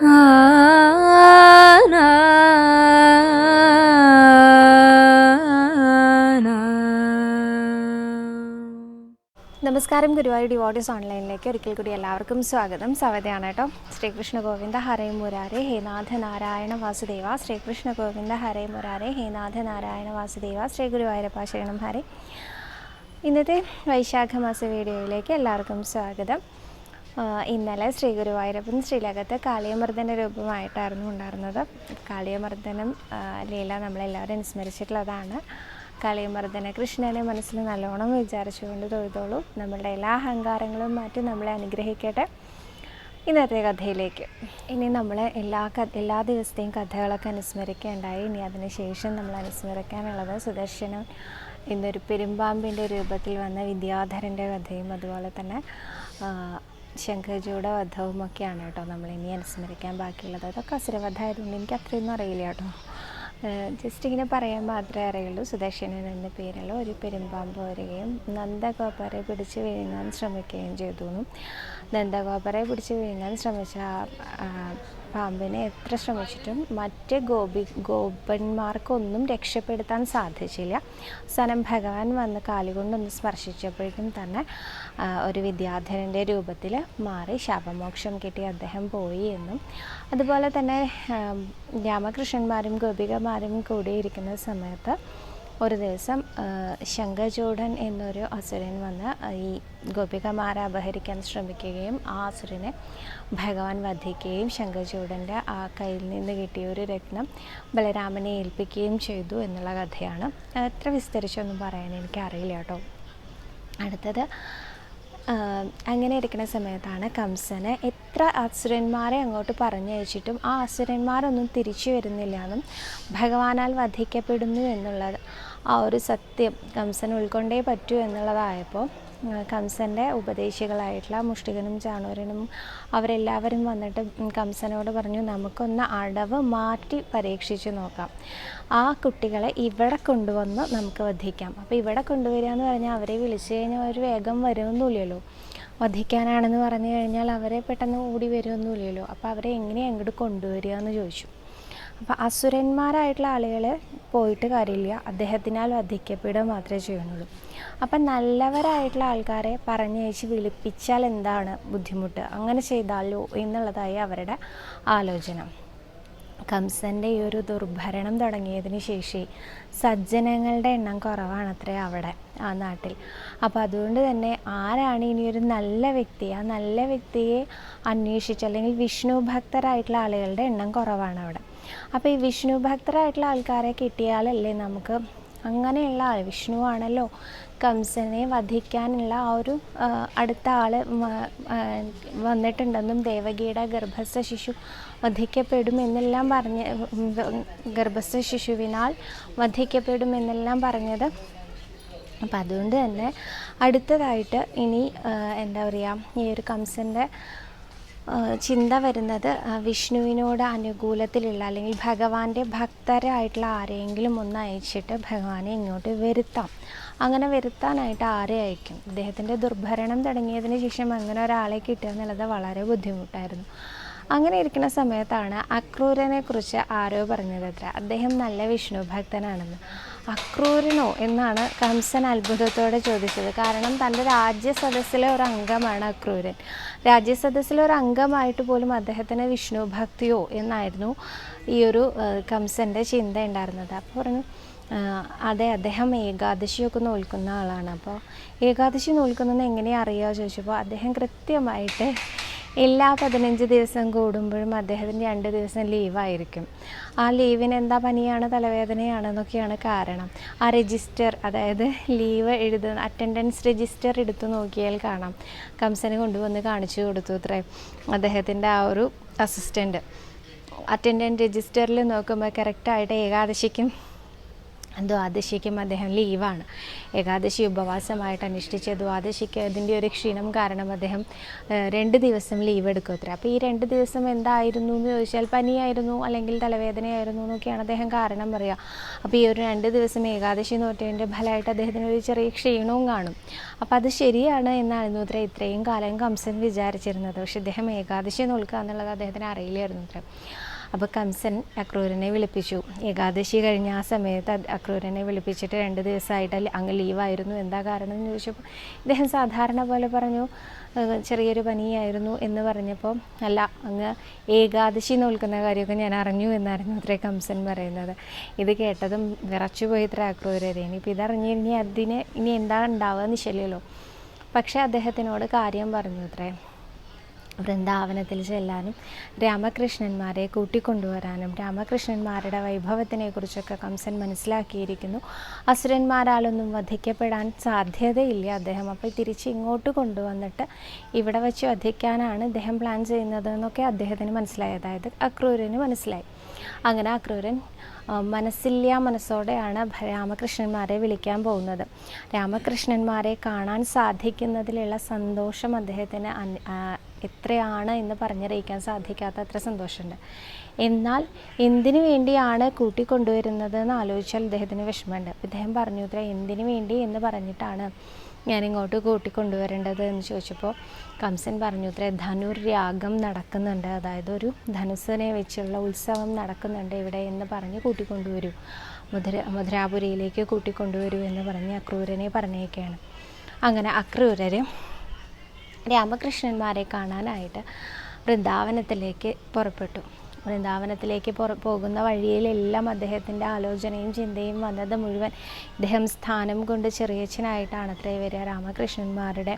നമസ്കാരം ഗുരുവായൂർ ഡിവോട്ടീസ് ഓൺലൈനിലേക്ക് ഒരിക്കൽ കൂടി എല്ലാവർക്കും സ്വാഗതം. സവതയാണ് കേട്ടോ. ശ്രീകൃഷ്ണ ഗോവിന്ദ ഹരേ മുരാരെ ഹേനാഥ നാരായണ വാസുദേവ. ശ്രീകൃഷ്ണ ഗോവിന്ദ ഹരേ മുരാരെ ഹേനാഥ നാരായണ വാസുദേവ. ശ്രീ ഗുരുവായൂരപ്പ ശരണം. ഹരേ. ഇന്നത്തെ വൈശാഖ മാസ വീഡിയോയിലേക്ക് എല്ലാവർക്കും സ്വാഗതം. ഇന്നലെ ശ്രീ ഗുരുവായൂരപ്പൻ ശ്രീലകത്ത് കാളിയമർദ്ദന രൂപമായിട്ടായിരുന്നു ഉണ്ടായിരുന്നത്. കാളിയമർദ്ദനം ലീല നമ്മളെല്ലാവരും അനുസ്മരിച്ചിട്ടുള്ളതാണ്. കാളിയമർദ്ദന കൃഷ്ണനെ മനസ്സിൽ നല്ലോണം വിചാരിച്ചുകൊണ്ട് തൊഴുതോളൂ. നമ്മളുടെ എല്ലാ അഹങ്കാരങ്ങളും മാറ്റി നമ്മളെ അനുഗ്രഹിക്കട്ടെ. ഇന്നത്തെ കഥയിലേക്ക്. ഇനി നമ്മൾ എല്ലാ എല്ലാ ദിവസത്തെയും കഥകളൊക്കെ അനുസ്മരിക്കേണ്ടായി. ഇനി അതിന് ശേഷം നമ്മൾ അനുസ്മരിക്കാനുള്ളത് സുദർശനം ഇന്നൊരു പെരുമ്പാമ്പിന്റെ രൂപത്തിൽ വന്ന വിദ്യാധരന്റെ കഥയും അതുപോലെ തന്നെ ശംഖചൂട വധവും ഒക്കെയാണ് കേട്ടോ നമ്മൾ ഇനി അനുസ്മരിക്കാൻ ബാക്കിയുള്ളത്. അതൊക്കെ അസുരവധമായതുകൊണ്ട് എനിക്ക് അത്രയൊന്നും അറിയില്ല കേട്ടോ. ജസ്റ്റ് ഇങ്ങനെ പറയാൻ മാത്രമേ അറിയുള്ളൂ. സുദർശനൻ എന്ന പേരുള്ള ഒരു പെരുമ്പാമ്പ് വരികയും നന്ദഗോപരെ പിടിച്ച് വിഴുങ്ങാൻ ശ്രമിക്കുകയും ചെയ്തു നന്ദഗോപരെ പിടിച്ച് വിഴുങ്ങാൻ ശ്രമിച്ച പാമ്പിനെ എത്ര ശ്രമിച്ചിട്ടും മറ്റ് ഗോപി ഗോപന്മാർക്കൊന്നും രക്ഷപ്പെടുത്താൻ സാധിച്ചില്ല. അവസാനം ഭഗവാൻ വന്ന് കാലുകൊണ്ടൊന്ന് സ്പർശിച്ചപ്പോഴേക്കും തന്നെ ഒരു വിദ്യാധരന്റെ രൂപത്തിൽ മാറി ശാപമോക്ഷം കിട്ടി അദ്ദേഹം പോയി എന്നും. അതുപോലെ തന്നെ രാമകൃഷ്ണന്മാരും ഗോപികമാരും കൂടിയിരിക്കുന്ന സമയത്ത് ഒരു ദിവസം ശങ്കചൂഢൻ എന്നൊരു അസുരൻ വന്ന് ഈ ഗോപികമാരെ അപഹരിക്കാൻ ശ്രമിക്കുകയും ആ അസുരനെ ഭഗവാൻ വധിക്കുകയും ശങ്കചൂഢന്റെ ആ കയ്യിൽ നിന്ന് കിട്ടിയ ഒരു രത്നം ബലരാമനെ ഏൽപ്പിക്കുകയും ചെയ്തു എന്നുള്ള കഥയാണ്. എത്ര വിസ്തരിച്ചൊന്നും പറയാൻ എനിക്കറിയില്ല കേട്ടോ. അടുത്തത് അങ്ങനെ ഇരിക്കുന്ന സമയത്താണ് കംസനെ എത്ര അസുരന്മാരെ അങ്ങോട്ട് പറഞ്ഞയച്ചിട്ടും ആ അസുരന്മാരൊന്നും തിരിച്ചു വരുന്നില്ല എന്നും ഭഗവാനാൽ വധിക്കപ്പെടുന്നു എന്നുള്ളത് ആ ഒരു സത്യം കംസൻ ഉൾക്കൊണ്ടേ പറ്റൂ എന്നുള്ളതായപ്പോൾ കംസന്റെ ഉപദേശികളായിട്ടുള്ള മുഷ്ടികനും ചാണൂരനും അവരെല്ലാവരും വന്നിട്ട് കംസനോട് പറഞ്ഞു നമുക്കൊന്ന് അടവ് മാറ്റി പരീക്ഷിച്ച് നോക്കാം. ആ കുട്ടികളെ ഇവിടെ കൊണ്ടുവന്ന് നമുക്ക് വധിക്കാം. അപ്പോൾ ഇവിടെ കൊണ്ടുവരിക എന്ന് പറഞ്ഞാൽ അവരെ വിളിച്ചു കഴിഞ്ഞാൽ അവർ വേഗം വരുമൊന്നുമില്ലല്ലോ വധിക്കാനാണെന്ന് പറഞ്ഞു കഴിഞ്ഞാൽ അവരെ പെട്ടെന്ന് ഓടി വരുമൊന്നുമില്ലല്ലോ അപ്പോൾ അവരെ എങ്ങനെയാണ് അങ്ങോട്ട് കൊണ്ടുവരിക എന്ന് ചോദിച്ചു. അപ്പോൾ അസുരന്മാരായിട്ടുള്ള ആളുകൾ പോയിട്ട് കാര്യമില്ല. അദ്ദേഹത്തിനാൽ വധിക്കപ്പെടുക മാത്രമേ ചെയ്യുന്നുള്ളൂ. അപ്പം നല്ലവരായിട്ടുള്ള ആൾക്കാരെ പറഞ്ഞയച്ച് വിളിപ്പിച്ചാൽ എന്താണ് ബുദ്ധിമുട്ട്? അങ്ങനെ ചെയ്താലോ എന്നുള്ളതായി അവരുടെ ആലോചന. കംസന്റെ ഈ ഒരു ദുർഭരണം തുടങ്ങിയതിന് ശേഷി സജ്ജനങ്ങളുടെ എണ്ണം കുറവാണത്രേ അവിടെ ആ നാട്ടിൽ. അപ്പോൾ അതുകൊണ്ട് തന്നെ ആരാണ് ഇനിയൊരു നല്ല വ്യക്തി? ആ നല്ല വ്യക്തിയെ അന്വേഷിച്ച് അല്ലെങ്കിൽ വിഷ്ണു ഭക്തരായിട്ടുള്ള ആളുകളുടെ എണ്ണം കുറവാണ് അവിടെ. അപ്പോൾ ഈ വിഷ്ണു ഭക്തരായിട്ടുള്ള ആൾക്കാരെ കിട്ടിയാലല്ലേ നമുക്ക് അങ്ങനെയുള്ള ആൾ വിഷ്ണു ആണല്ലോ കംസനെ വധിക്കാനുള്ള ആ ഒരു അടുത്ത ആൾ വന്നിട്ടുണ്ടെന്നും ദേവകിയുടെ ഗർഭസ്ഥ ശിശു വധിക്കപ്പെടും എന്നെല്ലാം പറഞ്ഞ് ഗർഭസ്ഥ ശിശുവിനാൽ വധിക്കപ്പെടും എന്നെല്ലാം പറഞ്ഞത്. അപ്പം അതുകൊണ്ട് തന്നെ അടുത്തതായിട്ട് ഇനി എന്താ പറയുക ഈ ഒരു കംസന്റെ ചിന്ത വരുന്നത് വിഷ്ണുവിനോട് അനുകൂലത്തിലുള്ള അല്ലെങ്കിൽ ഭഗവാന്റെ ഭക്തരായിട്ടുള്ള ആരെയെങ്കിലും ഒന്ന് അയച്ചിട്ട് ഭഗവാനെ ഇങ്ങോട്ട് വരുത്താം. അങ്ങനെ വരുത്താനായിട്ട് ആരെ അയക്കും? അദ്ദേഹത്തിന്റെ ദുർഭരണം തുടങ്ങിയതിന് ശേഷം അങ്ങനെ ഒരാളെ കിട്ടുക എന്നുള്ളത് വളരെ ബുദ്ധിമുട്ടായിരുന്നു. അങ്ങനെ ഇരിക്കുന്ന സമയത്താണ് അക്രൂരനെ കുറിച്ച് ആരോ പറഞ്ഞത് അത്ര. അദ്ദേഹം നല്ല വിഷ്ണു ഭക്തനാണെന്ന്. അക്രൂരനോ എന്നാണ് കംസൻ അത്ഭുതത്തോടെ ചോദിച്ചത്. കാരണം തന്റെ രാജ്യസദസ്സിലെ ഒരു അംഗമാണ് അക്രൂരൻ. രാജ്യസദസ്സിലെ ഒരു അംഗമായിട്ട് പോലും അദ്ദേഹത്തിന് വിഷ്ണു ഭക്തിയോ എന്നായിരുന്നു ഈ ഒരു കംസന്റെ ചിന്ത ഉണ്ടായിരുന്നത്. അപ്പോൾ പറഞ്ഞു അതെ അദ്ദേഹം ഏകാദശിയൊക്കെ നോൽക്കുന്ന ആളാണ്. അപ്പോൾ ഏകാദശി നോൽക്കുന്നത് എങ്ങനെയാണ് അറിയുക ചോദിച്ചപ്പോൾ അദ്ദേഹം കൃത്യമായിട്ട് എല്ലാ പതിനഞ്ച് ദിവസം കൂടുമ്പോഴും അദ്ദേഹത്തിന് രണ്ട് ദിവസം ലീവായിരിക്കും. ആ ലീവിന് എന്താ പനിയാണ് തലവേദനയാണെന്നൊക്കെയാണ് കാരണം. ആ രജിസ്റ്റർ അതായത് ലീവ് എഴുത അറ്റൻഡൻസ് രജിസ്റ്റർ എടുത്തു നോക്കിയാൽ കാണാം. കംസന് കൊണ്ടുവന്ന് കാണിച്ചു കൊടുത്തു അത്രേ. അദ്ദേഹത്തിന്റെ ആ ഒരു അസിസ്റ്റന്റ് അറ്റൻഡന്റ് രജിസ്റ്ററിൽ നോക്കുമ്പോൾ കറക്റ്റായിട്ട് ഏകാദശിക്കും ദ്വാദശിക്കും അദ്ദേഹം ലീവാണ്. ഏകാദശി ഉപവാസമായിട്ട് അനുഷ്ഠിച്ച ദ്വാദശിക്ക് അതിന്റെ ഒരു ക്ഷീണം കാരണം അദ്ദേഹം രണ്ട് ദിവസം ലീവ് എടുക്കും അത്ര. അപ്പോൾ ഈ രണ്ട് ദിവസം എന്തായിരുന്നു എന്ന് ചോദിച്ചാൽ പനിയായിരുന്നു അല്ലെങ്കിൽ തലവേദനയായിരുന്നു എന്നൊക്കെയാണ് അദ്ദേഹം കാരണം പറയുക അപ്പോൾ ഈ ഒരു രണ്ട് ദിവസം ഏകാദശി നോറ്റതിന്റെ ഫലമായിട്ട് അദ്ദേഹത്തിന് ഒരു ചെറിയ ക്ഷീണവും കാണും. അപ്പോൾ അത് ശരിയാണ് എന്നായിരുന്നു അത്ര. ഇത്രയും കാലം കംസൻ വിചാരിച്ചിരുന്നത്. പക്ഷെ അദ്ദേഹം ഏകാദശി നോൽക്കുക എന്നുള്ളത് അദ്ദേഹത്തിന് അറിയില്ലായിരുന്നു അത്ര. അപ്പോൾ കംസൻ അക്രൂരനെ വിളിപ്പിച്ചു. ഏകാദശി കഴിഞ്ഞ ആ സമയത്ത് അക്രൂരനെ വിളിപ്പിച്ചിട്ട് രണ്ട് ദിവസമായിട്ട് അങ്ങ് ലീവായിരുന്നു. എന്താ കാരണം എന്ന് ചോദിച്ചപ്പോൾ ഇദ്ദേഹം സാധാരണ പോലെ പറഞ്ഞു ചെറിയൊരു പനിയായിരുന്നു എന്ന് പറഞ്ഞപ്പോൾ അല്ല അങ്ങ് ഏകാദശി നോൽക്കുന്ന കാര്യമൊക്കെ ഞാൻ അറിഞ്ഞു എന്നായിരുന്നു അത്രേ കംസൻ പറയുന്നത്. ഇത് കേട്ടതും വിറച്ചു പോയി ഇത്ര അക്രൂരരെ. ഇനിയിപ്പോൾ ഇതറിഞ്ഞ് ഇനി അതിന് ഇനി എന്താ ഉണ്ടാവുക നിശ്ചലല്ലോ പക്ഷേ അദ്ദേഹത്തിനോട് കാര്യം പറഞ്ഞു അത്രേ. വൃന്ദാവനത്തിൽ ചെല്ലാനും രാമകൃഷ്ണന്മാരെ കൂട്ടിക്കൊണ്ടുവരാനും രാമകൃഷ്ണന്മാരുടെ വൈഭവത്തിനെക്കുറിച്ചൊക്കെ കംസൻ മനസ്സിലാക്കിയിരിക്കുന്നു. അസുരന്മാരാലൊന്നും വധിക്കപ്പെടാൻ സാധ്യതയില്ല അദ്ദേഹം. അപ്പോൾ തിരിച്ച് ഇങ്ങോട്ട് കൊണ്ടുവന്നിട്ട് ഇവിടെ വെച്ച് വധിക്കാനാണ് അദ്ദേഹം പ്ലാൻ ചെയ്യുന്നത് എന്നൊക്കെ അദ്ദേഹത്തിന് മനസ്സിലായി. അതായത് അക്രൂരന് മനസ്സിലായി. അങ്ങനെ അക്രൂരൻ മനസ്സില്ലാ മനസ്സോടെയാണ് രാമകൃഷ്ണന്മാരെ വിളിക്കാൻ പോകുന്നത്. രാമകൃഷ്ണന്മാരെ കാണാൻ സാധിക്കുന്നതിലുള്ള സന്തോഷം അദ്ദേഹത്തിന് എത്രയാണ് എന്ന് പറഞ്ഞറിയിക്കാൻ സാധിക്കാത്ത അത്ര സന്തോഷമുണ്ട്. എന്നാൽ എന്തിനു വേണ്ടിയാണ് കൂട്ടിക്കൊണ്ടുവരുന്നത് എന്ന് ആലോചിച്ചാൽ അദ്ദേഹത്തിന് വിഷമമുണ്ട്. അദ്ദേഹം പറഞ്ഞു ഇത്ര എന്തിനു വേണ്ടി? എന്ന് പറഞ്ഞിട്ടാണ് ഞാൻ ഇങ്ങോട്ട് കൂട്ടിക്കൊണ്ടുവരേണ്ടത് എന്ന് ചോദിച്ചപ്പോൾ കംസൻ പറഞ്ഞു ഇത്ര ധനുർയാഗം നടക്കുന്നുണ്ട്. അതായത് ഒരു ധനുസിനെ വെച്ചുള്ള ഉത്സവം നടക്കുന്നുണ്ട് ഇവിടെ എന്ന് പറഞ്ഞ് കൂട്ടിക്കൊണ്ടുവരൂ. മധുര മധുരാപുരിയിലേക്ക് കൂട്ടിക്കൊണ്ടുവരൂ എന്ന് പറഞ്ഞ് അക്രൂരനെ പറഞ്ഞേക്കാണ്. അങ്ങനെ അക്രൂരർ രാമകൃഷ്ണന്മാരെ കാണാനായിട്ട് വൃന്ദാവനത്തിലേക്ക് പുറപ്പെട്ടു. വൃന്ദാവനത്തിലേക്ക് പോകുന്ന വഴിയിലെല്ലാം അദ്ദേഹത്തിന്റെ ആലോചനയും ചിന്തയും വന്നത് മുഴുവൻ ഇദ്ദേഹം സ്ഥാനം കൊണ്ട് ചെറിയച്ഛനായിട്ടാണ് അത്രേ വരിക രാമകൃഷ്ണന്മാരുടെ.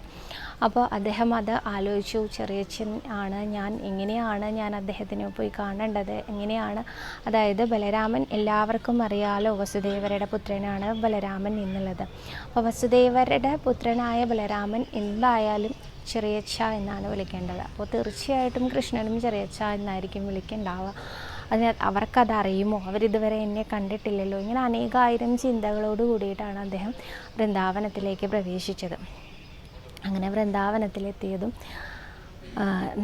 അപ്പോൾ അദ്ദേഹം അത് ആലോചിച്ചു ചെറിയച്ഛൻ ആണ് ഞാൻ എങ്ങനെയാണ് ഞാൻ അദ്ദേഹത്തിനെ പോയി കാണേണ്ടത്? എങ്ങനെയാണ്? അതായത് ബലരാമൻ എല്ലാവർക്കും അറിയാലോ വസുദേവരുടെ പുത്രനാണ് ബലരാമൻ എന്നുള്ളത്. അപ്പോൾ വസുദേവരുടെ പുത്രനായ ബലരാമൻ എന്തായാലും ചെറിയച്ഛ എന്നാണ് വിളിക്കേണ്ടത്. അപ്പോൾ തീർച്ചയായിട്ടും കൃഷ്ണനും ചെറിയച്ഛ എന്നായിരിക്കും വിളിക്കേണ്ടാവുക. അതിന് അവർക്കത് അറിയുമോ അവരിതുവരെ എന്നെ കണ്ടിട്ടില്ലല്ലോ. ഇങ്ങനെ അനേകായിരം ചിന്തകളോട് കൂടിയിട്ടാണ് അദ്ദേഹം വൃന്ദാവനത്തിലേക്ക് പ്രവേശിച്ചത്. അങ്ങനെ വൃന്ദാവനത്തിലെത്തിയതും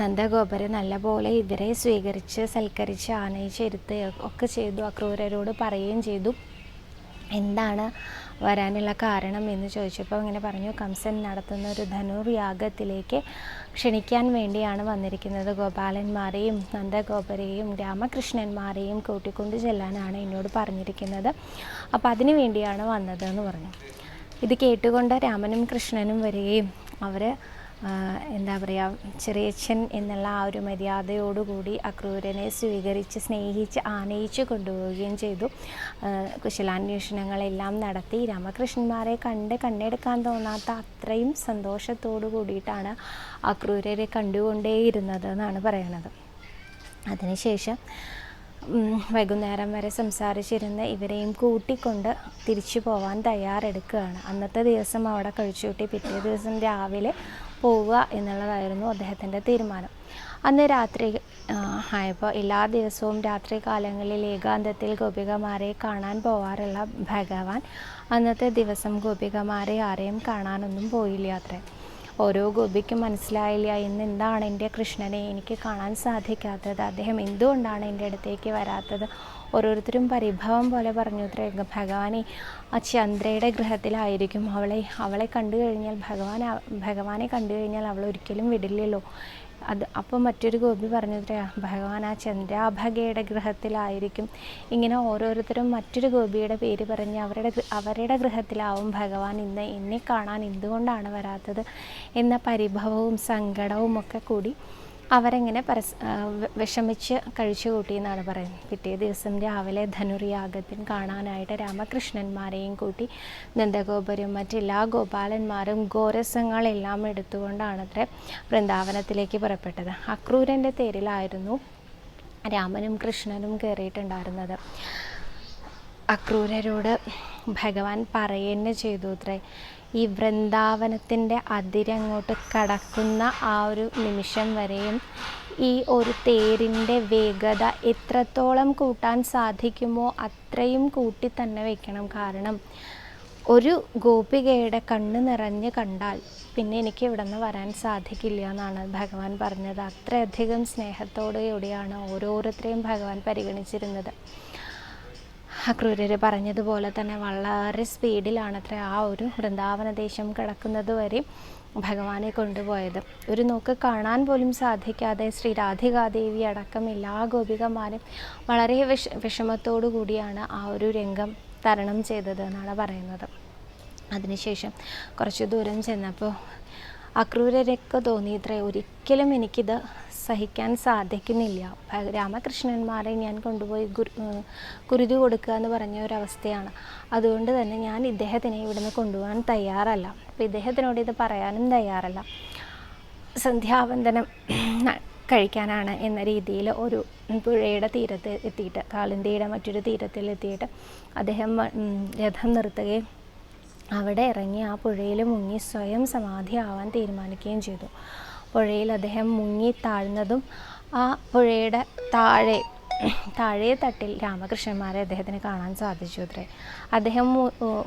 നന്ദഗോപര് നല്ലപോലെ ഇവരെ സ്വീകരിച്ച് സൽക്കരിച്ച് ആനയിച്ച് ഇരുത്ത് ഒക്കെ ചെയ്തു അക്രൂരരോട് പറയുകയും ചെയ്തു. എന്താണ് വരാനുള്ള കാരണം എന്ന് ചോദിച്ചപ്പോൾ ഇങ്ങനെ പറഞ്ഞു കംസൻ നടത്തുന്ന ഒരു ധനുർയാഗത്തിലേക്ക് ക്ഷണിക്കാൻ വേണ്ടിയാണ് വന്നിരിക്കുന്നത്. ഗോപാലന്മാരെയും നന്ദഗോപരെയും രാമകൃഷ്ണന്മാരെയും കൂട്ടിക്കൊണ്ട് ചെല്ലാനാണ് എന്നോട് പറഞ്ഞിരിക്കുന്നത്. അപ്പോൾ അതിനു വേണ്ടിയാണ് വന്നതെന്ന് പറഞ്ഞു. ഇത് കേട്ടുകൊണ്ട് രാമനും കൃഷ്ണനും വരികയും അവർ എന്താ പറയുക ചെറിയച്ഛൻ എന്നുള്ള ആ ഒരു മര്യാദയോടുകൂടി അക്രൂരനെ സ്വീകരിച്ച് സ്നേഹിച്ച് ആനയിച്ച് കൊണ്ടുപോവുകയും ചെയ്തു. കുശലാന്വേഷണങ്ങളെല്ലാം നടത്തി. രാമകൃഷ്ണന്മാരെ കണ്ട് കണ്ണെടുക്കാൻ തോന്നാത്ത അത്രയും സന്തോഷത്തോടു കൂടിയിട്ടാണ് അക്രൂരരെ കണ്ടുകൊണ്ടേയിരുന്നത് എന്നാണ് പറയണത്. അതിനുശേഷം വൈകുന്നേരം വരെ സംസാരിച്ചിരുന്ന് ഇവരെയും കൂട്ടിക്കൊണ്ട് തിരിച്ചു പോവാൻ തയ്യാറെടുക്കുകയാണ്. അന്നത്തെ ദിവസം അവിടെ കഴിച്ചുകൂട്ടി. പിറ്റേ ദിവസം രാവിലെ പോവുക എന്നുള്ളതായിരുന്നു അദ്ദേഹത്തിന്റെ തീരുമാനം. അന്ന് രാത്രി ആയപ്പോൾ എല്ലാ ദിവസവും രാത്രി കാലങ്ങളിൽ ഏകാന്തത്തിൽ ഗോപികമാരെ കാണാൻ പോവാറുള്ള ഭഗവാൻ അന്നത്തെ ദിവസം ഗോപികമാരെ ആരെയും കാണാനൊന്നും പോയില്ല അത്രേ. ഓരോ ഗോപിക്കും മനസ്സിലായില്ല ഇന്ന് എന്താണ് എന്റെ കൃഷ്ണനെ എനിക്ക് കാണാൻ സാധിക്കാത്തത്? അദ്ദേഹം എന്തുകൊണ്ടാണ് എന്റെ അടുത്തേക്ക് വരാത്തത്? ഓരോരുത്തരും പരിഭവം പോലെ പറഞ്ഞു ഭഗവാനെ ആ ചന്ദ്രയുടെ ഗ്രഹത്തിലായിരിക്കും അവളെ അവളെ കണ്ടു കഴിഞ്ഞാൽ ഭഗവാൻ ഭഗവാനെ കണ്ടു കഴിഞ്ഞാൽ അവൾ ഒരിക്കലും വിടില്ലല്ലോ. അത് അപ്പോൾ മറ്റൊരു ഗോപി പറഞ്ഞു അത്രേ ഭഗവാൻ ആ ചന്ദ്രാഭഗയുടെ ഗൃഹത്തിലായിരിക്കും. ഇങ്ങനെ ഓരോരുത്തരും മറ്റൊരു ഗോപിയുടെ പേര് പറഞ്ഞ് അവരുടെ അവരുടെ ഗൃഹത്തിലാവും ഭഗവാൻ ഇന്ന് എന്നെ കാണാൻ എന്തുകൊണ്ടാണ് വരാത്തത്? എന്ന പരിഭവവും സങ്കടവും ഒക്കെ കൂടി അവരെങ്ങനെ പരസ് വിഷമിച്ച് കഴിച്ചു കൂട്ടി എന്നാണ് പറയുന്നത്. പിറ്റേ ദിവസം രാവിലെ ധനുർയാഗത്തിന് കാണാനായിട്ട് രാമകൃഷ്ണന്മാരെയും കൂട്ടി നന്ദഗോപുരം മറ്റെല്ലാ ഗോപാലന്മാരും ഗോരസങ്ങളെല്ലാം എടുത്തുകൊണ്ടാണ് അത്ര വൃന്ദാവനത്തിലേക്ക് പുറപ്പെട്ടത്. അക്രൂരന്റെ തേരിലായിരുന്നു രാമനും കൃഷ്ണനും കയറിയിട്ടുണ്ടായിരുന്നത് അക്രൂരരോട് ഭഗവാൻ പറയുന്ന ചെയ്തു അത്രേ. ഈ വൃന്ദാവനത്തിന്റെ അതിരങ്ങോട്ട് കടക്കുന്ന ആ ഒരു നിമിഷം വരെയും ഈ ഒരു തേരിന്റെ വേഗത എത്രത്തോളം കൂട്ടാൻ സാധിക്കുമോ അത്രയും കൂട്ടി തന്നെ വയ്ക്കണം. കാരണം ഒരു ഗോപികയുടെ കണ്ണ് നിറഞ്ഞ് കണ്ടാൽ പിന്നെ എനിക്ക് ഇവിടെ നിന്ന് വരാൻ സാധിക്കില്ല എന്നാണ് ഭഗവാൻ പറഞ്ഞത്. അത്രയധികം സ്നേഹത്തോടുകൂടിയാണ് ഓരോരുത്തരെയും ഭഗവാൻ പരിഗണിച്ചിരുന്നത്. അക്രൂരർ പറഞ്ഞതുപോലെ തന്നെ വളരെ സ്പീഡിലാണത്ര ആ ഒരു വൃന്ദാവന ദേശം കിടക്കുന്നത് വരെ ഭഗവാനെ കൊണ്ടുപോയത്. ഒരു നോക്ക് കാണാൻ പോലും സാധിക്കാതെ ശ്രീ രാധികാദേവി അടക്കം എല്ലാ ഗോപികമാരും വളരെ വിഷ വിഷമത്തോടു കൂടിയാണ് ആ ഒരു രംഗം തരണം ചെയ്തത് എന്നാണ് പറയുന്നത്. അതിനുശേഷം കുറച്ച് ദൂരം ചെന്നപ്പോൾ അക്രൂരരൊക്കെ തോന്നിയത്രേ ഒരിക്കലും എനിക്കിത് സഹിക്കാൻ സാധിക്കുന്നില്ല. രാമകൃഷ്ണന്മാരെ ഞാൻ കൊണ്ടുപോയി ഗുരു കുരുതി കൊടുക്കുക എന്ന് പറഞ്ഞ ഒരവസ്ഥയാണ്. അതുകൊണ്ട് തന്നെ ഞാൻ ഇദ്ദേഹത്തിനെ ഇവിടുന്ന് കൊണ്ടുപോകാൻ തയ്യാറല്ല. അപ്പോൾ ഇദ്ദേഹത്തിനോട് ഇത് പറയാനും തയ്യാറല്ല. സന്ധ്യാവന്തനം കഴിക്കാനാണ് എന്ന രീതിയിൽ ഒരു പുഴയുടെ തീരത്ത് എത്തിയിട്ട് കാളിന്തിയുടെ മറ്റൊരു തീരത്തിൽ എത്തിയിട്ട് അദ്ദേഹം രഥം നിർത്തുകയും അവിടെ ഇറങ്ങി ആ പുഴയിൽ മുങ്ങി സ്വയം സമാധിയാവാൻ തീരുമാനിക്കുകയും ചെയ്തു. പുഴയിൽ അദ്ദേഹം മുങ്ങി താഴ്ന്നതും ആ പുഴയുടെ താഴെ താഴെ തട്ടിൽ രാമകൃഷ്ണന്മാരെ അദ്ദേഹത്തിന് കാണാൻ സാധിച്ചു അത്രേ. അദ്ദേഹം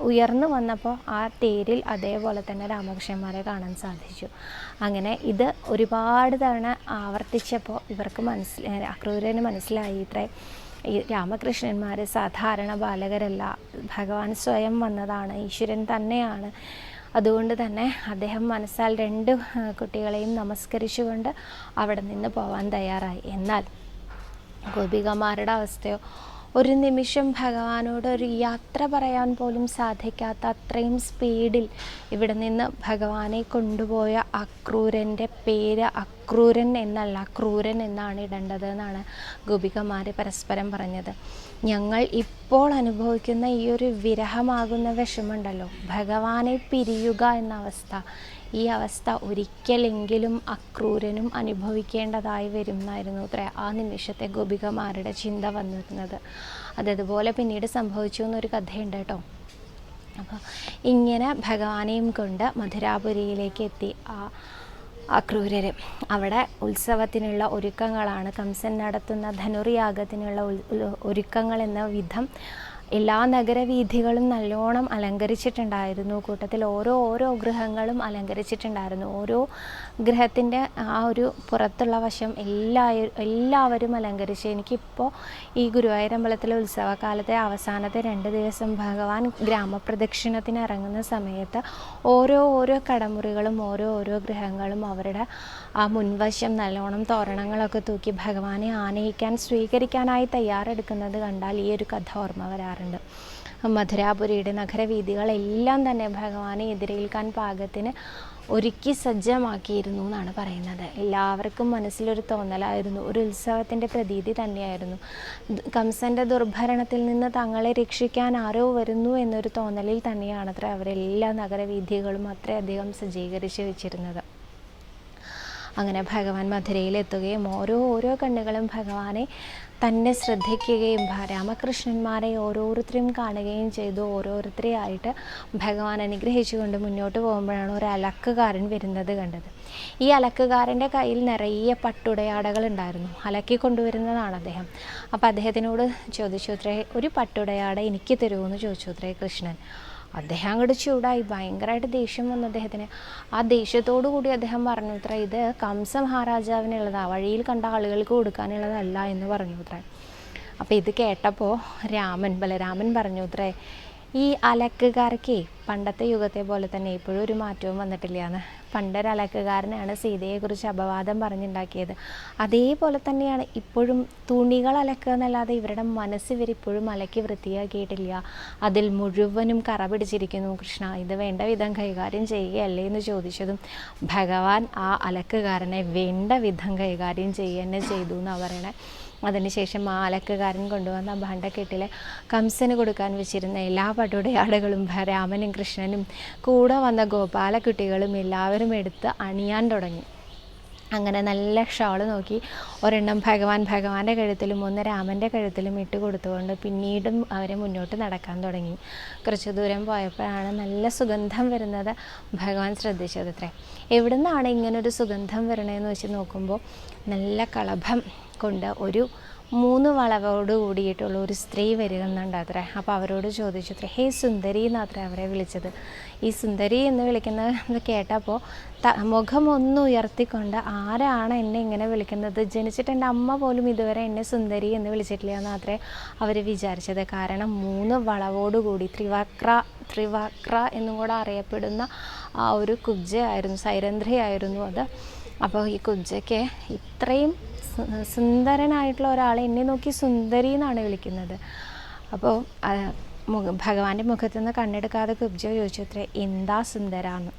ഉയർന്നു വന്നപ്പോൾ ആ തേരിൽ അതേപോലെ തന്നെ രാമകൃഷ്ണന്മാരെ കാണാൻ സാധിച്ചു. അങ്ങനെ ഇത് ഒരുപാട് തവണ ആവർത്തിച്ചപ്പോൾ ഇവർക്ക് മനസ്സിലായി അക്രൂരന് മനസ്സിലായി ഇത്രേ. ഈ രാമകൃഷ്ണന്മാർ സാധാരണ ബാലകരല്ല ഭഗവാൻ സ്വയം വന്നതാണ് ഈശ്വരൻ തന്നെയാണ്. അതുകൊണ്ട് തന്നെ അദ്ദേഹം മനസ്സാൽ രണ്ട് കുട്ടികളെയും നമസ്കരിച്ചുകൊണ്ട് അവിടെ നിന്ന് പോവാൻ തയ്യാറായി. എന്നാൽ ഗോപികമാരുടെ അവസ്ഥയോ ഒരു നിമിഷം ഭഗവാനോട് ഒരു യാത്ര പറയാൻ പോലും സാധിക്കാത്ത അത്രയും സ്പീഡിൽ ഇവിടെ നിന്ന് ഭഗവാനെ കൊണ്ടുപോയ അക്രൂരന്റെ പേര് അക്രൂരൻ എന്നല്ല അക്രൂരൻ എന്നാണ് ഇടേണ്ടത് എന്നാണ് ഗോപികമാർ പരസ്പരം പറഞ്ഞത്. ഞങ്ങൾ ഇപ്പോൾ അനുഭവിക്കുന്ന ഈ ഒരു വിരഹമാകുന്ന വിഷമുണ്ടല്ലോ ഭഗവാനെ പിരിയുക എന്ന അവസ്ഥ. ഈ അവസ്ഥ ഒരിക്കലെങ്കിലും അക്രൂരനും അനുഭവിക്കേണ്ടതായി വരുന്നായിരുന്നു അത്ര. ആ നിമിഷത്തെ ഗോപികമാരുടെ ചിന്ത വന്നിരുന്നത്. അതതുപോലെ പിന്നീട് സംഭവിച്ചു എന്നൊരു കഥയുണ്ട് കേട്ടോ. അപ്പോൾ ഇങ്ങനെ ഭഗവാനെയും കൊണ്ട് മധുരാപുരിയിലേക്ക് എത്തി ആ അക്രൂരർ അവിടെ ഉത്സവത്തിനുള്ള ഒരുക്കങ്ങളാണ്. കംസൻ നടത്തുന്ന ധനുർയാഗത്തിനുള്ള ഒരുക്കങ്ങൾ എന്ന വിധം എല്ലാ നഗരവീഥികളും നല്ലോണം അലങ്കരിച്ചിട്ടുണ്ടായിരുന്നു. കൂട്ടത്തിൽ ഓരോ ഓരോ ഗൃഹങ്ങളും അലങ്കരിച്ചിട്ടുണ്ടായിരുന്നു. ഓരോ ഗൃഹത്തിന്റെ ആ ഒരു പുറത്തുള്ള വശം എല്ലാ എല്ലാവരും അലങ്കരിച്ച്. എനിക്കിപ്പോൾ ഈ ഗുരുവായൂരമ്പലത്തിലെ ഉത്സവകാലത്തെ അവസാനത്തെ രണ്ട് ദിവസം ഭഗവാൻ ഗ്രാമപ്രദക്ഷിണത്തിന് ഇറങ്ങുന്ന സമയത്ത് ഓരോ ഓരോ കടമുറികളും ഓരോ ഓരോ ഗൃഹങ്ങളും അവരുടെ ആ മുൻവശം നല്ലോണം തോരണങ്ങളൊക്കെ തൂക്കി ഭഗവാനെ ആനയിക്കാൻ സ്വീകരിക്കാനായി തയ്യാറെടുക്കുന്നത് കണ്ടാൽ ഈ ഒരു കഥ ഓർമ്മ വരാറുണ്ട്. മധുരാപുരിയുടെ നഗരവീഥികളെല്ലാം തന്നെ ഭഗവാനെ എതിരേൽക്കാൻ പാകത്തിന് ഒരുക്കി സജ്ജമാക്കിയിരുന്നു എന്നാണ് പറയുന്നത്. എല്ലാവർക്കും മനസ്സിലൊരു തോന്നലായിരുന്നു. ഒരു ഉത്സവത്തിന്റെ പ്രതീതി തന്നെയായിരുന്നു. കംസന്റെ ദുർഭരണത്തിൽ നിന്ന് തങ്ങളെ രക്ഷിക്കാൻ ആരോ വരുന്നു എന്നൊരു തോന്നലിൽ തന്നെയാണത്ര അവരെല്ലാ നഗരവീഥികളും അത്രയധികം സജ്ജീകരിച്ച് വെച്ചിരുന്നത്. അങ്ങനെ ഭഗവാൻ മധുരയിലെത്തുകയും ഓരോ ഓരോ കണ്ണുകളും ഭഗവാനെ തന്നെ ശ്രദ്ധിക്കുകയും രാമകൃഷ്ണന്മാരെ ഓരോരുത്തരും കാണുകയും ചെയ്തു. ഓരോരുത്തരെയായിട്ട് ഭഗവാൻ അനുഗ്രഹിച്ചുകൊണ്ട് മുന്നോട്ട് പോകുമ്പോഴാണ് ഒരു അലക്കുകാരൻ വരുന്നത് കണ്ടത്. ഈ അലക്കുകാരന്റെ കയ്യിൽ നിറയെ പട്ടുടയാടകൾ ഉണ്ടായിരുന്നു അലക്കി കൊണ്ടുവരുന്നതാണ് അദ്ദേഹം. അപ്പോൾ അദ്ദേഹത്തിനോട് ചോദിച്ചു ഒരു പട്ടുടയാട എനിക്ക് തരുമോ എന്ന് ചോദിച്ചു കൃഷ്ണൻ. അദ്ദേഹം അങ്ങോട്ട് ചൂടായി. ഭയങ്കരമായിട്ട് ദേഷ്യം വന്നു അദ്ദേഹത്തിന്. ആ ദേഷ്യത്തോടു കൂടി അദ്ദേഹം പറഞ്ഞു ഉത്ര ഇത് കംസ മഹാരാജാവിനുള്ളതാ. വഴിയിൽ കണ്ട ആളുകൾക്ക് കൊടുക്കാനുള്ളതല്ല എന്ന് പറഞ്ഞു ഉത്ര. അപ്പോൾ ഇത് കേട്ടപ്പോൾ രാമൻ ബലരാമൻ പറഞ്ഞു അത്രേ ഈ അലക്കുകാർക്ക് പണ്ടത്തെ യുഗത്തെ പോലെ തന്നെ ഇപ്പോഴും ഒരു മാറ്റവും വന്നിട്ടില്ല എന്ന് സീതയെക്കുറിച്ച് അപവാദം പറഞ്ഞുണ്ടാക്കിയത്. അതേപോലെ തന്നെയാണ് ഇപ്പോഴും തുണികൾ അലക്കുക എന്നല്ലാതെ ഇവരുടെ മനസ്സ് ഇവരിപ്പോഴും അലക്കി വൃത്തിയാക്കിയിട്ടില്ല. അതിൽ മുഴുവനും കറ പിടിച്ചിരിക്കുന്നു. കൃഷ്ണ ഇത് വേണ്ട വിധം കൈകാര്യം ചെയ്യുകയല്ലേ? എന്ന് ചോദിച്ചതും ഭഗവാൻ ആ അലക്കുകാരനെ വേണ്ട വിധം കൈകാര്യം ചെയ്യുക തന്നെ ചെയ്തു എന്നാണ് പറയണേ. അതിനുശേഷം അലക്കുകാരൻ കൊണ്ടുവന്ന ഭണ്ടക്കെട്ടിലെ കംസന് കൊടുക്കാൻ വെച്ചിരുന്ന എല്ലാ പട്ടുടയാടുകളും രാമനും കൃഷ്ണനും കൂടെ വന്ന ഗോപാലക്കുട്ടികളും എല്ലാവരും എടുത്ത് അണിയാൻ തുടങ്ങി. അങ്ങനെ നല്ല ഷാൾ നോക്കി ഒരെണ്ണം ഭഗവാൻ ഭഗവാന്റെ കഴുത്തിലും ഒന്ന് രാമന്റെ കഴുത്തിലും ഇട്ട് കൊടുത്തുകൊണ്ട് പിന്നീടും അവരെ മുന്നോട്ട് നടക്കാൻ തുടങ്ങി. കുറച്ച് ദൂരം പോയപ്പോഴാണ് നല്ല സുഗന്ധം വരുന്നത് ഭഗവാൻ ശ്രദ്ധിച്ചത് അത്രേ എവിടെ നിന്നാണ് ഇങ്ങനൊരു സുഗന്ധം വരണേന്ന് വെച്ച് നോക്കുമ്പോൾ നല്ല കളഭം കൊണ്ട് ഒരു മൂന്ന് വളവോട് കൂടിയിട്ടുള്ള ഒരു സ്ത്രീ വരുന്നുണ്ട് അത്രേ അപ്പോൾ അവരോട് ചോദിച്ചു അത്രേ ഹേ സുന്ദരി എന്നത്രേ അവരെ വിളിച്ചത്? ഈ സുന്ദരി എന്ന് വിളിക്കുന്നത് കേട്ടപ്പോൾ ത മുഖം ഒന്ന് ഉയർത്തിക്കൊണ്ട് ആരാണ് എന്നെ ഇങ്ങനെ വിളിക്കുന്നത്? ജനിച്ചിട്ട് എന്റെ അമ്മ പോലും ഇതുവരെ എന്നെ സുന്ദരി എന്ന് വിളിച്ചിട്ടില്ല എന്ന് മാത്രമേ അവർ വിചാരിച്ചത്. കാരണം മൂന്ന് വളവോട് വളവോടുകൂടി ത്രിവക്ര ത്രിവക്ര എന്നും കൂടെ അറിയപ്പെടുന്ന ആ ഒരു കുബ്ജയായിരുന്നു സൈരന്ധ്രയായിരുന്നു അത്. അപ്പോൾ ഈ കുബ്ജയ്ക്ക് ഇത്രയും സുന്ദരനായിട്ടുള്ള ഒരാളെ എന്നെ നോക്കി സുന്ദരി എന്നാണ് വിളിക്കുന്നത്. അപ്പോൾ ഭഗവാന്റെ മുഖത്തു നിന്ന് കണ്ണെടുക്കാതെ കുബ്ജ ചോദിച്ചു അത്ര എന്താ സുന്ദരാന്ന്?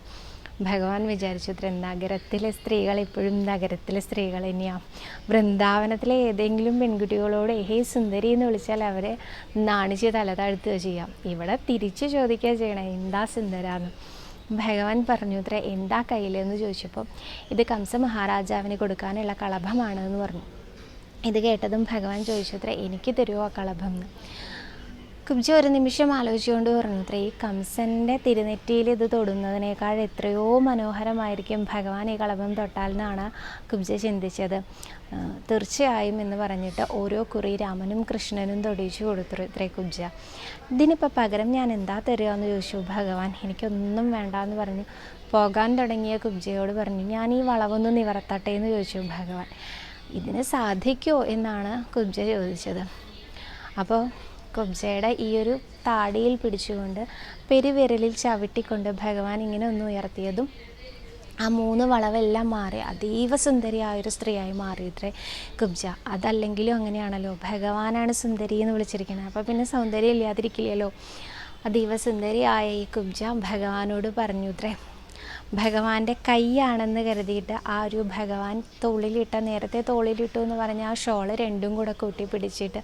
ഭഗവാൻ വിചാരിച്ചു അത്ര നഗരത്തിലെ സ്ത്രീകൾ ഇപ്പോഴും നഗരത്തിലെ സ്ത്രീകൾ തന്നെയാണ് വൃന്ദാവനത്തിലെ ഏതെങ്കിലും പെൺകുട്ടികളോട് ഹേ സുന്ദരി എന്ന് വിളിച്ചാൽ അവരെ നാണിച്ച് തല താഴ്ത്തുക ചെയ്യാം. ഇവിടെ തിരിച്ച് ചോദിക്കുക ചെയ്യണം എന്താ സുന്ദരാന്ന്? ഭഗവാൻ പറഞ്ഞു ഇത്ര എന്താ കയ്യിലെന്ന് ചോദിച്ചപ്പോൾ ഇത് കംസ മഹാരാജാവിന് കൊടുക്കാനുള്ള കളഭമാണെന്ന് പറഞ്ഞു. ഇത് കേട്ടതും ഭഗവാൻ ചോദിച്ചു എനിക്ക് തരുമോ ആ കളഭം എന്ന് കുബ്ജ ഒരു നിമിഷം ആലോചിച്ചുകൊണ്ട് പറഞ്ഞു അത്ര ഈ കംസന്റെ തിരുനെറ്റിയിൽ ഇത് തൊടുന്നതിനേക്കാൾ എത്രയോ മനോഹരമായിരിക്കും ഭഗവാൻ ഈ കളഭം തൊട്ടാൽ എന്നാണ് കുബ്ജ ചിന്തിച്ചത്. തീർച്ചയായും എന്ന് പറഞ്ഞിട്ട് ഓരോ കുറി രാമനും കൃഷ്ണനും തൊടിയിച്ചു കൊടുത്തു ഇത്രേ കുബ്ജ. ഇതിനിപ്പോൾ പകരം ഞാൻ എന്താ തരിക എന്ന് ചോദിച്ചു. ഭഗവാൻ എനിക്കൊന്നും വേണ്ട എന്ന് പറഞ്ഞു. പോകാൻ തുടങ്ങിയ കുബ്ജയോട് പറഞ്ഞു ഞാൻ ഈ വളവൊന്ന് നിവർത്തട്ടെ എന്ന് ചോദിച്ചു ഭഗവാൻ. ഇതിന് സാധിക്കുമോ എന്നാണ് കുബ്ജ ചോദിച്ചത്. അപ്പോൾ കുബ്ജയുടെ ഈ ഒരു താടിയിൽ പിടിച്ചുകൊണ്ട് പെരുവിരലിൽ ചവിട്ടിക്കൊണ്ട് ഭഗവാൻ ഇങ്ങനെ ഒന്ന് ഉയർത്തിയതും ആ മൂന്ന് വളവെല്ലാം മാറി. അതീവ സുന്ദരിയായ ഒരു സ്ത്രീയായി മാറിയിട്ടേ കുബ്ജ. അതല്ലെങ്കിലും അങ്ങനെയാണല്ലോ. ഭഗവാനാണ് സുന്ദരി എന്ന് വിളിച്ചിരിക്കുന്നത് അപ്പോൾ പിന്നെ സൗന്ദര്യം ഇല്ലാതിരിക്കില്ലല്ലോ. അതീവ സുന്ദരിയായ ഈ കുബ്ജ ഭഗവാനോട് പറഞ്ഞു ഇത്രേ ഭഗവാന്റെ കൈയാണെന്ന് കരുതിയിട്ട് ആ ഒരു ഭഗവാൻ തോളിലിട്ട നേരത്തെ തോളിലിട്ടു എന്ന് പറഞ്ഞ ആ ഷോൾ രണ്ടും കൂടെ കൂട്ടി പിടിച്ചിട്ട്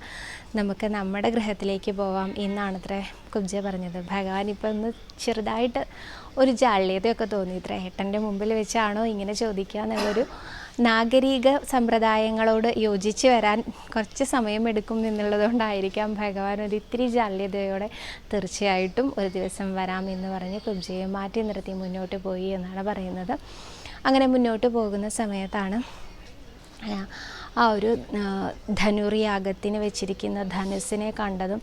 നമുക്ക് നമ്മുടെ ഗൃഹത്തിലേക്ക് പോവാം എന്നാണത്രേ കുബ്ജ പറഞ്ഞത്. ഭഗവാൻ ഇപ്പം ഒന്ന് ചെറുതായിട്ട് ഒരു ജാള്യതയൊക്കെ തോന്നി ഇത്ര ഏട്ടന്റെ മുമ്പിൽ വെച്ചാണോ ഇങ്ങനെ ചോദിക്കുക എന്നുള്ളൊരു നാഗരിക സമ്പ്രദായങ്ങളോട് യോജിച്ച് വരാൻ കുറച്ച് സമയം സമയമെടുക്കും എന്നുള്ളതുകൊണ്ടായിരിക്കാം ഭഗവാൻ ഒരു ഇത്തിരി ജാല്യതയോടെ തീർച്ചയായിട്ടും ഒരു ദിവസം വരാം എന്ന് പറഞ്ഞ് കുബ്ജയെ മാറ്റി നിർത്തി മുന്നോട്ട് പോയി എന്നാണ് പറയുന്നത്. അങ്ങനെ മുന്നോട്ട് പോകുന്ന സമയത്താണ് ആ, ഒരു ധനുറിയാഗത്തിന് വെച്ചിരിക്കുന്ന ധനുസിനെ കണ്ടതും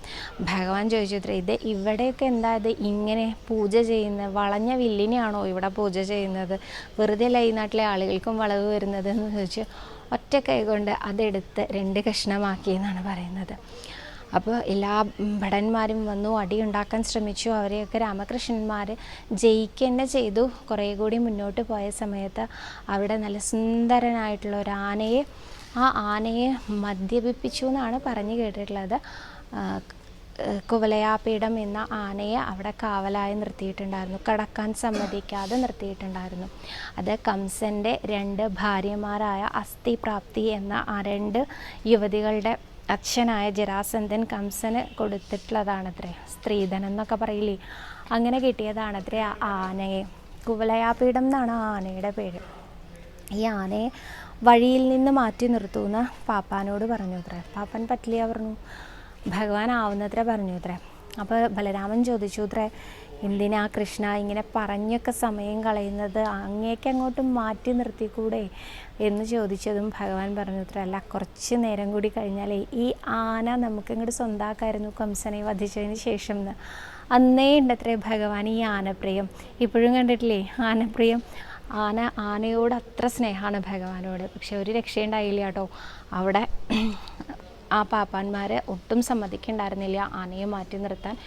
ഭഗവാൻ ചോദിച്ചു "ഇത്രേ, ഇത് ഇവിടെയൊക്കെ എന്താ ഇത്? ഇങ്ങനെ പൂജ ചെയ്യുന്ന വളഞ്ഞ വില്ലിനെയാണോ ഇവിടെ പൂജ ചെയ്യുന്നത്? വെറുതെ അല്ല ഈ നാട്ടിലെ ആളുകൾക്കും വളവ് വരുന്നത്? എന്ന് ചോദിച്ചു ഒറ്റ കൈ കൊണ്ട് അതെടുത്ത് രണ്ട് കഷ്ണമാക്കി എന്നാണ് പറയുന്നത്. അപ്പോൾ എല്ലാ ഭടന്മാരും വന്നു അടിയുണ്ടാക്കാൻ ശ്രമിച്ചു. അവരെയൊക്കെ രാമകൃഷ്ണന്മാർ ജയിക്കുക ചെയ്തു. കുറേ കൂടി മുന്നോട്ട് പോയ സമയത്ത് അവിടെ നല്ല സുന്ദരനായിട്ടുള്ള ഒരു ആനയെ ആ ആനയെ മദ്യപിപ്പിച്ചു എന്നാണ് പറഞ്ഞു കേട്ടിട്ടുള്ളത്. കുവലയാപീഠം എന്ന ആനയെ അവിടെ കാവലായി നിർത്തിയിട്ടുണ്ടായിരുന്നു. കടക്കാൻ സമ്മതിക്കാതെ നിർത്തിയിട്ടുണ്ടായിരുന്നു. അത് കംസന്റെ രണ്ട് ഭാര്യമാരായ അസ്ഥിപ്രാപ്തി എന്ന ആ രണ്ട് യുവതികളുടെ അച്ഛനായ ജരാസന്ധൻ കംസന് കൊടുത്തിട്ടുള്ളതാണത്രേ. സ്ത്രീധനം എന്നൊക്കെ പറയില്ലേ? അങ്ങനെ കിട്ടിയതാണത്രേ ആ ആനയെ. കുവലയാപീഠം എന്നാണ് ആ ആനയുടെ പേര്. ഈ ആനയെ വഴിയിൽ നിന്ന് മാറ്റി നിർത്തുമെന്ന് പാപ്പാനോട് പറഞ്ഞു അത്രേ. പാപ്പൻ പറ്റില്ല പറഞ്ഞു? ഭഗവാൻ പറഞ്ഞു അത്രേ. അപ്പോൾ ബലരാമൻ ചോദിച്ചു അത്രേ എന്തിനാ കൃഷ്ണ ഇങ്ങനെ പറഞ്ഞൊക്കെ സമയം കളയുന്നത്? അങ്ങേക്ക് അങ്ങോട്ട് മാറ്റി നിർത്തിക്കൂടെ? എന്ന് ചോദിച്ചതും ഭഗവാൻ പറഞ്ഞു അല്ല കുറച്ച് നേരം കൂടി കഴിഞ്ഞാലേ ഈ ആന നമുക്ക് ഇങ്ങോട്ട് സ്വന്താക്കായിരുന്നു കംസനെ വധിച്ചതിന് ശേഷം അന്നേ ഉണ്ടത്രേ ഭഗവാൻ ഈ ആനപ്രിയം. ഇപ്പോഴും കണ്ടിട്ടില്ലേ ആനപ്രിയം? ആന ആനയോട് അത്ര സ്നേഹമാണ് ഭഗവാനോട്. പക്ഷെ ഒരു രക്ഷയുണ്ടായില്ല കേട്ടോ. അവിടെ ആ പാപ്പാന്മാർ ഒട്ടും സമ്മതിക്കുണ്ടായിരുന്നില്ല ആനയെ മാറ്റി നിർത്താൻ.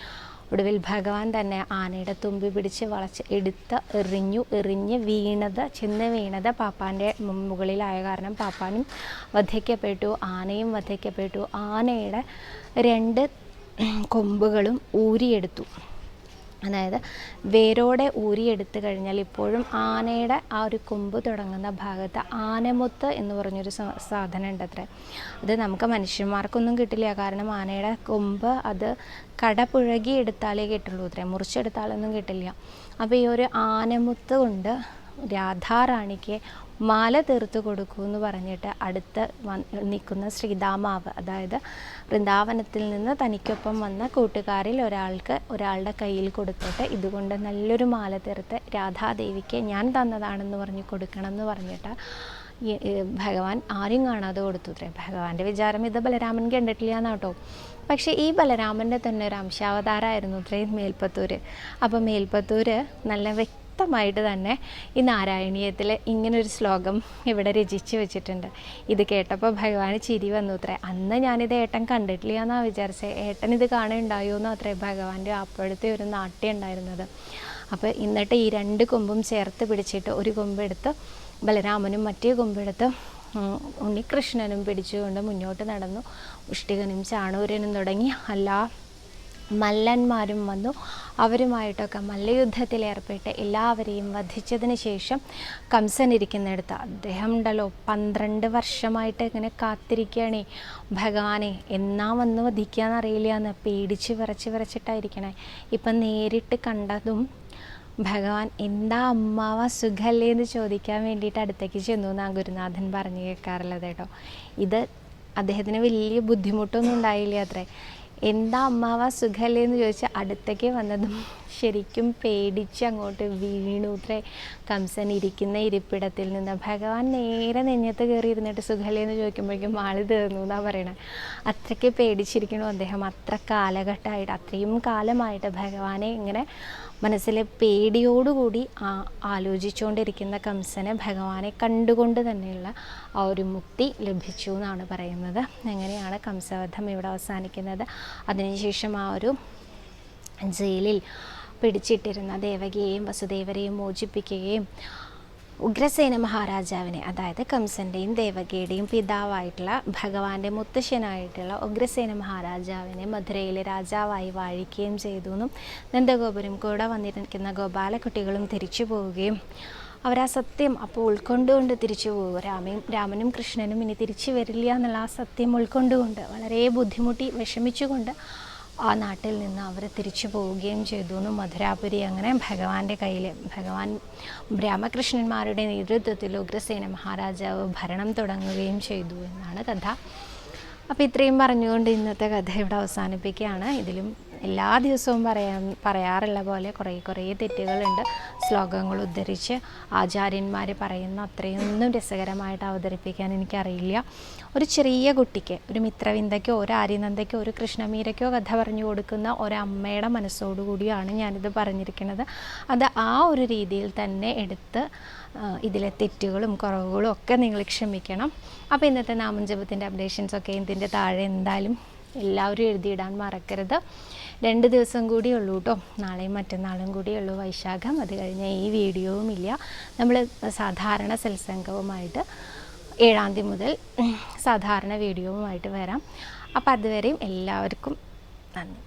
ഒടുവിൽ ഭഗവാൻ തന്നെ ആനയുടെ തുമ്പി പിടിച്ച് വളച്ച് എടുത്ത് എറിഞ്ഞു എറിഞ്ഞ് വീണത് ചെന്ന് വീണത് പാപ്പാന്റെ മുകളിലായ കാരണം പാപ്പാനും വധിക്കപ്പെട്ടു ആനയും വധിക്കപ്പെട്ടു. ആനയുടെ രണ്ട് കൊമ്പുകളും ഊരിയെടുത്തു. അതായത് വേരോടെ ഊരിയെടുത്ത് കഴിഞ്ഞാൽ ഇപ്പോഴും ആനയുടെ ആ ഒരു കൊമ്പ് തുടങ്ങുന്ന ഭാഗത്ത് ആനമുത്ത് എന്ന് പറഞ്ഞൊരു സാധനം ഉണ്ട് അത്ര അത് നമുക്ക് മനുഷ്യന്മാർക്കൊന്നും കിട്ടില്ല. കാരണം ആനയുടെ കൊമ്പ് അത് കടപുഴകി എടുത്താലേ കിട്ടുള്ളൂ അത്രേ. മുറിച്ചെടുത്താലൊന്നും കിട്ടില്ല. അപ്പോൾ ഈ ഒരു ആനമുത്ത് കൊണ്ട് രാധാറാണിക്ക് മാല തീർത്ത് കൊടുക്കൂ എന്ന് പറഞ്ഞിട്ട് അടുത്ത് നിൽക്കുന്ന ശ്രീധാമാവ് അതായത് വൃന്ദാവനത്തിൽ നിന്ന് തനിക്കൊപ്പം വന്ന കൂട്ടുകാരിൽ ഒരാൾക്ക് ഒരാളുടെ കയ്യിൽ കൊടുത്തിട്ട് ഇതുകൊണ്ട് നല്ലൊരു മാല തീർത്ത് രാധാദേവിക്ക് ഞാൻ തന്നതാണെന്ന് പറഞ്ഞ് കൊടുക്കണം എന്ന് പറഞ്ഞിട്ട് ഭഗവാൻ ആരും കാണാതെ കൊടുത്തു. ഭഗവാന്റെ വിചാരം ഇത് ബലരാമൻ കണ്ടിട്ടില്ല എന്നാട്ടോ പക്ഷേ ഈ ബലരാമന്റെ തന്നെ ഒരു അംശാവതാരമായിരുന്നു ഇത്രയും മേൽപ്പത്തൂർ അപ്പോൾ മേൽപ്പത്തൂർ നല്ല വ്യക്തമായിട്ട് തന്നെ ഈ നാരായണീയത്തിൽ ഇങ്ങനൊരു ശ്ലോകം ഇവിടെ രചിച്ചു വെച്ചിട്ടുണ്ട്. ഇത് കേട്ടപ്പോൾ ഭഗവാന് ചിരി വന്നു അത്രേ. അന്ന് ഞാനിത് ഏട്ടൻ കണ്ടിട്ടില്ല എന്നാണ് വിചാരിച്ചത് ഏട്ടൻ ഇത് കാണുകയുണ്ടായോ എന്നോ അത്രേ ഭഗവാന്റെ അപ്പോഴത്തെ ഒരു നാട്യം ഉണ്ടായിരുന്നത്. അപ്പോൾ എന്നിട്ട് ഈ രണ്ട് കൊമ്പും ചേർത്ത് പിടിച്ചിട്ട് ഒരു കൊമ്പെടുത്ത് ബലരാമനും മറ്റേ കൊമ്പെടുത്ത് ഉണ്ണികൃഷ്ണനും പിടിച്ചുകൊണ്ട് മുന്നോട്ട് നടന്നു. ഉഷ്ടികനും ചാണൂരനും തുടങ്ങി എല്ലാ മല്ലന്മാരും വന്നു. അവരുമായിട്ടൊക്കെ മല്ലയുദ്ധത്തിൽ ഏർപ്പെട്ട് എല്ലാവരെയും വധിച്ചതിന് ശേഷം കംസൻ ഇരിക്കുന്നിടത്ത്. അദ്ദേഹം ഉണ്ടല്ലോ പന്ത്രണ്ട് വർഷമായിട്ട് ഇങ്ങനെ കാത്തിരിക്കുകയാണേ. ഭഗവാനെ എന്നാ വന്ന് വധിക്കാന്നറിയില്ല എന്ന് പേടിച്ച് വിറച്ച് വിറച്ചിട്ടായിരിക്കണേ. ഇപ്പം നേരിട്ട് കണ്ടതും ഭഗവാൻ എന്താ അമ്മാവ സുഖല്ലേ എന്ന് ചോദിക്കാൻ വേണ്ടിയിട്ട് അടുത്തേക്ക് ചെന്നു എന്നാണ് ഗുരുനാഥൻ പറഞ്ഞു കേൾക്കാറുള്ളത് കേട്ടോ. ഇത് അദ്ദേഹത്തിന് വലിയ ബുദ്ധിമുട്ടൊന്നും ഉണ്ടായില്ല അത്രേ. എന്താ അമ്മാവ സുഖല്ലേ എന്ന് ചോദിച്ചാൽ അടുത്തേക്ക് വന്നതും ശരിക്കും പേടിച്ച് അങ്ങോട്ട് വീണുത്രേ കംസൻ ഇരിക്കുന്ന ഇരിപ്പിടത്തിൽ നിന്ന് ഭഗവാൻ നേരെ നെഞ്ഞത്ത് കയറി ഇരുന്നിട്ട് സുഖല്ലേ എന്ന് ചോദിക്കുമ്പോഴേക്കും ആൾ തീർന്നു എന്നാണ് പറയണത് അത്രയ്ക്ക് പേടിച്ചിരിക്കണു അദ്ദേഹം. അത്ര കാലഘട്ടമായിട്ട് അത്രയും കാലമായിട്ട് ഭഗവാനെ ഇങ്ങനെ മനസ്സിലെ പേടിയോടുകൂടി ആ ആലോചിച്ചുകൊണ്ടിരിക്കുന്ന കംസനെ ഭഗവാനെ കണ്ടുകൊണ്ട് തന്നെയുള്ള ആ ഒരു മുക്തി ലഭിച്ചു എന്നാണ് പറയുന്നത്. അങ്ങനെയാണ് കംസവധം ഇവിടെ അവസാനിക്കുന്നത്? അതിനുശേഷം ആ ഒരു ജയിലിൽ പിടിച്ചിട്ടിരുന്ന ദേവകിയെയും വസുദേവരെയും മോചിപ്പിക്കുകയും ഉഗ്രസേന മഹാരാജാവിനെ അതായത് കംസന്റെയും ദേവകിയുടെയും പിതാവായിട്ടുള്ള ഭഗവാന്റെ മുത്തശ്ശനായിട്ടുള്ള ഉഗ്രസേന മഹാരാജാവിനെ മധുരയിലെ രാജാവായി വാഴിക്കുകയും ചെയ്തു എന്നും നന്ദഗോപുരം കൂടെ വന്നിരിക്കുന്ന ഗോപാലക്കുട്ടികളും തിരിച്ചു പോവുകയും അവരാ സത്യം അപ്പോൾ ഉൾക്കൊണ്ടുകൊണ്ട് തിരിച്ചു പോകും രാമയും രാമനും കൃഷ്ണനും ഇനി തിരിച്ചു വരില്ല എന്നുള്ള ആ സത്യം ഉൾക്കൊണ്ടുകൊണ്ട് വളരെ ബുദ്ധിമുട്ടി വിഷമിച്ചുകൊണ്ട് ആ നാട്ടിൽ നിന്ന് അവർ തിരിച്ചു പോവുകയും ചെയ്തു എന്ന് മധുരാപുരി അങ്ങനെ ഭഗവാന്റെ കയ്യിൽ ഭഗവാൻ രാമകൃഷ്ണന്മാരുടെ നേതൃത്വത്തിൽ ഉഗ്രസേന മഹാരാജാവ് ഭരണം തുടങ്ങുകയും ചെയ്തു എന്നാണ് കഥ. അപ്പോൾ ഇത്രയും പറഞ്ഞുകൊണ്ട് ഇന്നത്തെ കഥ ഇവിടെ അവസാനിപ്പിക്കുകയാണ്. ഇതിലും എല്ലാ ദിവസവും പറയാൻ പറയാറുള്ള പോലെ കുറേ കുറേ തെറ്റുകളുണ്ട്. ശ്ലോകങ്ങൾ ഉദ്ധരിച്ച് ആചാര്യന്മാർ പറയുന്ന അത്രയൊന്നും രസകരമായിട്ട് അവതരിപ്പിക്കാൻ എനിക്കറിയില്ല. ഒരു ചെറിയ കുട്ടിക്ക് ഒരു മിത്രവിന്ദയ്ക്കോ ഒരു ആര്യനന്ദയ്ക്കോ ഒരു കൃഷ്ണമീരയ്ക്കോ കഥ പറഞ്ഞു കൊടുക്കുന്ന ഒരമ്മയുടെ മനസ്സോടുകൂടിയാണ് ഞാനിത് പറഞ്ഞിരിക്കുന്നത്. അത് ആ ഒരു രീതിയിൽ തന്നെ എടുത്ത് ഇതിലെ തെറ്റുകളും കുറവുകളും ഒക്കെ നിങ്ങൾ ക്ഷമിക്കണം. അപ്പോൾ ഇന്നത്തെ നാമം അപ്ഡേഷൻസൊക്കെ ഇതിന്റെ താഴെ എന്തായാലും എല്ലാവരും എഴുതിയിടാൻ മറക്കരുത്. രണ്ട് ദിവസം കൂടി ഉള്ളൂ കേട്ടോ നാളെയും മറ്റന്നാളും കൂടി ഉള്ളൂ വൈശാഖം. അത് കഴിഞ്ഞ് ഈ വീഡിയോവുമില്ല. നമ്മൾ സാധാരണ സത്സംഗവുമായിട്ട് ഏഴാം തീയതി മുതൽ സാധാരണ വീഡിയോവുമായിട്ട് വരാം. അപ്പോൾ അതുവരെയും എല്ലാവർക്കും നന്ദി.